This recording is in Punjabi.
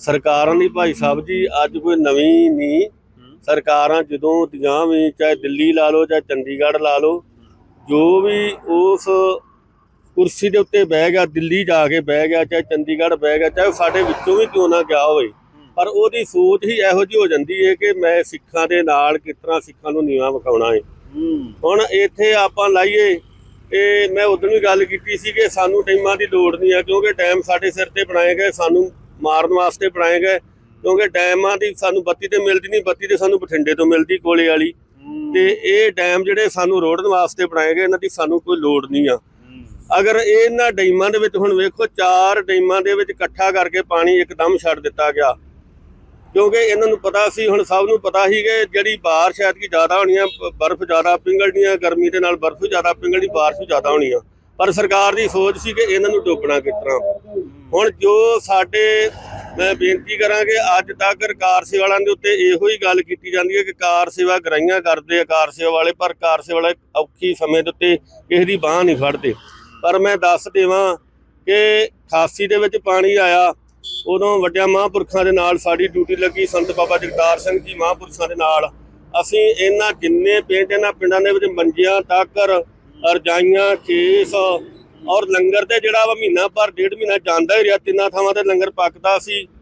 ਸਰਕਾਰਾਂ ਦੀ ਭਾਈ ਸਾਹਿਬ ਜੀ, ਅੱਜ ਕੋਈ ਨਵੀਂ ਨਹੀਂ ਸਰਕਾਰਾਂ ਜਦੋਂ ਦੀਆਂ ਵੀ, ਚਾਹੇ ਦਿੱਲੀ ਲਾ ਲਓ, ਚਾਹੇ ਚੰਡੀਗੜ੍ਹ ਲਾ ਲਓ, ਜੋ ਵੀ ਉਸ ਕੁਰਸੀ ਦੇ ਉੱਤੇ ਬਹਿ ਗਿਆ, ਦਿੱਲੀ ਜਾ ਕੇ ਬਹਿ ਗਿਆ, ਚਾਹੇ ਚੰਡੀਗੜ੍ਹ ਬਹਿ ਗਿਆ, ਚਾਹੇ ਉਹ ਸਾਡੇ ਵਿੱਚੋਂ ਵੀ ਕਿਉਂ ਨਾ ਗਿਆ ਹੋਵੇ, ਪਰ ਉਹਦੀ ਸੋਚ ਹੀ ਇਹੋ ਜਿਹੀ ਹੋ ਜਾਂਦੀ ਹੈ ਕਿ ਮੈਂ ਸਿੱਖਾਂ ਦੇ ਨਾਲ ਕਿਸ ਤਰ੍ਹਾਂ ਸਿੱਖਾਂ ਨੂੰ ਨੀਵਾਂ ਵਿਖਾਉਣਾ ਹੈ ਹੁਣ ਇੱਥੇ ਆਪਾਂ ਲਾਈਏ, ਤੇ ਮੈਂ ਉਦੋਂ ਵੀ ਗੱਲ ਕੀਤੀ ਸੀ ਕਿ ਸਾਨੂੰ ਟਾਈਮਾਂ ਦੀ ਲੋੜ ਨਹੀਂ ਹੈ ਕਿਉਂਕਿ ਟਾਈਮ ਸਾਡੇ ਸਿਰ ਤੇ ਬਣਾਏ ਗਏ, ਸਾਨੂੰ ਮਾਰਨ ਵਾਸਤੇ ਬਣਾਏ ਗਏ ਕਿਉਂਕਿ ਟਾਈਮਾਂ ਦੀ ਸਾਨੂੰ ਬੱਤੀ ਤੇ ਮਿਲਦੀ ਨਹੀਂ ਬੱਤੀ ਤੇ ਸਾਨੂੰ ਬਠਿੰਡੇ ਤੋਂ ਮਿਲਦੀ ਕੋਲੇ ਵਾਲੀ। ਤੇ ਇਹ ਡੈਮ ਜਿਹੜੇ ਸਾਨੂੰ ਰੋੜਨ ਵਾਸਤੇ ਬਣਾਏ ਗਏ ਇਹਨਾਂ ਦੀ ਸਾਨੂੰ ਕੋਈ ਲੋੜ ਨਹੀਂ ਆ। ਅਗਰ ਇਹਨਾਂ ਡੈਮਾਂ ਦੇ ਵਿੱਚ ਹੁਣ ਵੇਖੋ ਚਾਰ ਡੈਮਾਂ ਦੇ ਵਿੱਚ ਇਕੱਠਾ ਕਰਕੇ ਪਾਣੀ ਇੱਕਦਮ ਛੱਡ ਦਿੱਤਾ ਗਿਆ। ਕਿਉਂਕਿ ਇਹਨਾਂ ਨੂੰ ਪਤਾ ਸੀ ਹੁਣ ਸਭ ਨੂੰ ਪਤਾ ਸੀ ਕਿ ਜਿਹੜੀ ਬਾਰਿਸ਼ ਐਤਕੀ ਜ਼ਿਆਦਾ ਹੋਣੀ ਆ ਬਰਫ਼ ਜ਼ਿਆਦਾ ਪਿੰਗਲਣੀ ਆ ਗਰਮੀ ਦੇ ਨਾਲ ਬਰਫ਼ ਜ਼ਿਆਦਾ ਪਿੰਗਲਣੀ ਬਾਰਿਸ਼ ਜ਼ਿਆਦਾ ਹੋਣੀ ਆ। ਪਰ ਸਰਕਾਰ ਦੀ ਸੋਚ ਸੀ ਕਿ ਇਹਨਾਂ ਨੂੰ ਡੋਬਣਾ ਕਿਸ ਤਰ੍ਹਾਂ? ਹੁਣ ਜੋ ਸਾਡੇ, ਮੈਂ ਬੇਨਤੀ ਕਰਾਂ ਕਿ ਅੱਜ ਤੱਕ ਕਾਰ ਸੇਵਾ ਵਾਲਿਆਂ ਦੇ ਉੱਤੇ ਇਹੋ ਹੀ ਗੱਲ ਕੀਤੀ ਜਾਂਦੀ ਹੈ ਕਿ ਕਾਰ ਸੇਵਾ ਗਰਾਈਆਂ ਕਰਦੇ ਆ ਕਾਰ ਸੇਵਾ ਵਾਲੇ, ਪਰ ਕਾਰ ਸੇਵਾ ਵਾਲੇ ਔਖੀ ਸਮੇਂ ਦੇ ਉੱਤੇ ਕਿਸੇ ਦੀ ਬਾਹ ਨਹੀਂ ਫੜਦੇ। ਪਰ ਮੈਂ ਦੱਸ ਦੇਵਾਂ ਕਿ 88 ਦੇ ਵਿੱਚ ਪਾਣੀ ਆਇਆ। ਉਦੋਂ ਵੱਡਿਆਂ ਮਹਾਂਪੁਰਖਾਂ ਦੇ ਨਾਲ ਸਾਡੀ ਡਿਊਟੀ ਲੱਗੀ, ਸੰਤ ਬਾਬਾ ਜਗਤਾਰ ਸਿੰਘ ਜੀ ਮਹਾਂਪੁਰਖਾਂ ਦੇ ਨਾਲ। ਅਸੀਂ ਇਹਨਾਂ ਜਿੰਨੇ ਪਿੰਡ, ਇਹਨਾਂ ਪਿੰਡਾਂ ਦੇ ਵਿੱਚ ਮੰਜੀਆਂ ਤੱਕ ਰਜਾਈਆਂ ਖੇਸ ਔਰ ਲੰਗਰ ਤੇ ਜਿਹੜਾ ਵਾ ਮਹੀਨਾ ਭਰ, ਡੇਢ ਮਹੀਨਾ ਜਾਂਦਾ ਹੀ ਰਿਹਾ, ਤਿੰਨਾਂ ਥਾਵਾਂ ਤੇ ਲੰਗਰ ਪੱਕਦਾ ਸੀ।